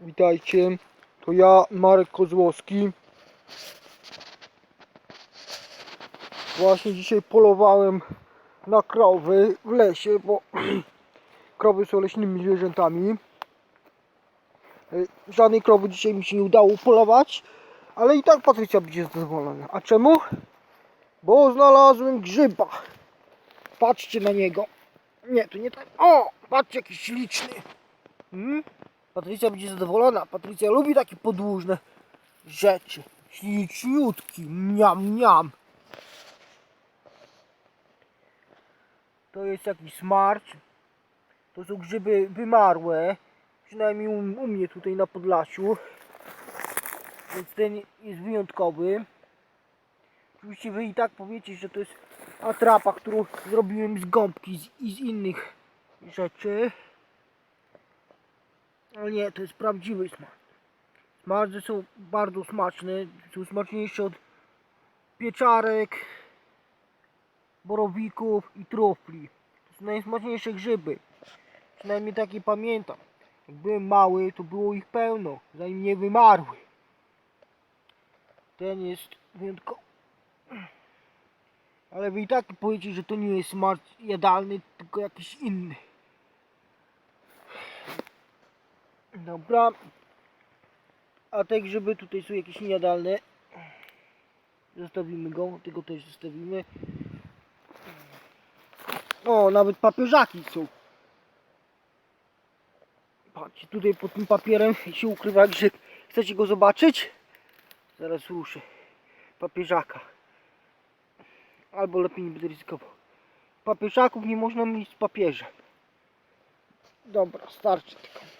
Witajcie, to ja, Marek Kozłowski. Właśnie dzisiaj polowałem na krowy w lesie, bo krowy są leśnymi zwierzętami. Y, Żadnej krowy dzisiaj mi się nie udało polować, ale i tak Patrycja będzie zadowolona. A czemu? Bo znalazłem grzyba. Patrzcie na niego. Nie, to nie tak. O, patrzcie jaki śliczny. Hmm? Patrycja będzie zadowolona. Patrycja lubi takie podłużne rzeczy. Śliczniutki. Miam, miam. To jest jakiś smarcz. To są grzyby wymarłe. Przynajmniej u, u mnie tutaj na Podlasiu. Więc ten jest wyjątkowy. Oczywiście wy i tak powiecie, że to jest atrapa, którą zrobiłem z gąbki z, i z innych rzeczy. Ale nie, to jest prawdziwy smak. Smażne są bardzo smaczne. Są smaczniejsze od pieczarek, borowików i trufli. To są najsmaczniejsze grzyby. Przynajmniej takie pamiętam. Jak byłem mały, to było ich pełno, zanim nie wymarły. Ten jest wyjątkowy. Ale wy i tak powiecie, że to nie jest smak jadalny, tylko jakiś inny. Dobra. A te grzyby tutaj są jakieś niejadalne. Zostawimy go, tego też zostawimy. O, nawet papieżaki są. Patrzcie, tutaj pod tym papierem się ukrywa grzyb. Chcecie go zobaczyć? Zaraz ruszę. Papieżaka. Albo lepiej nie będę ryzykował. Papieżaków nie można mieć z papieżem. Dobra, starczy tylko.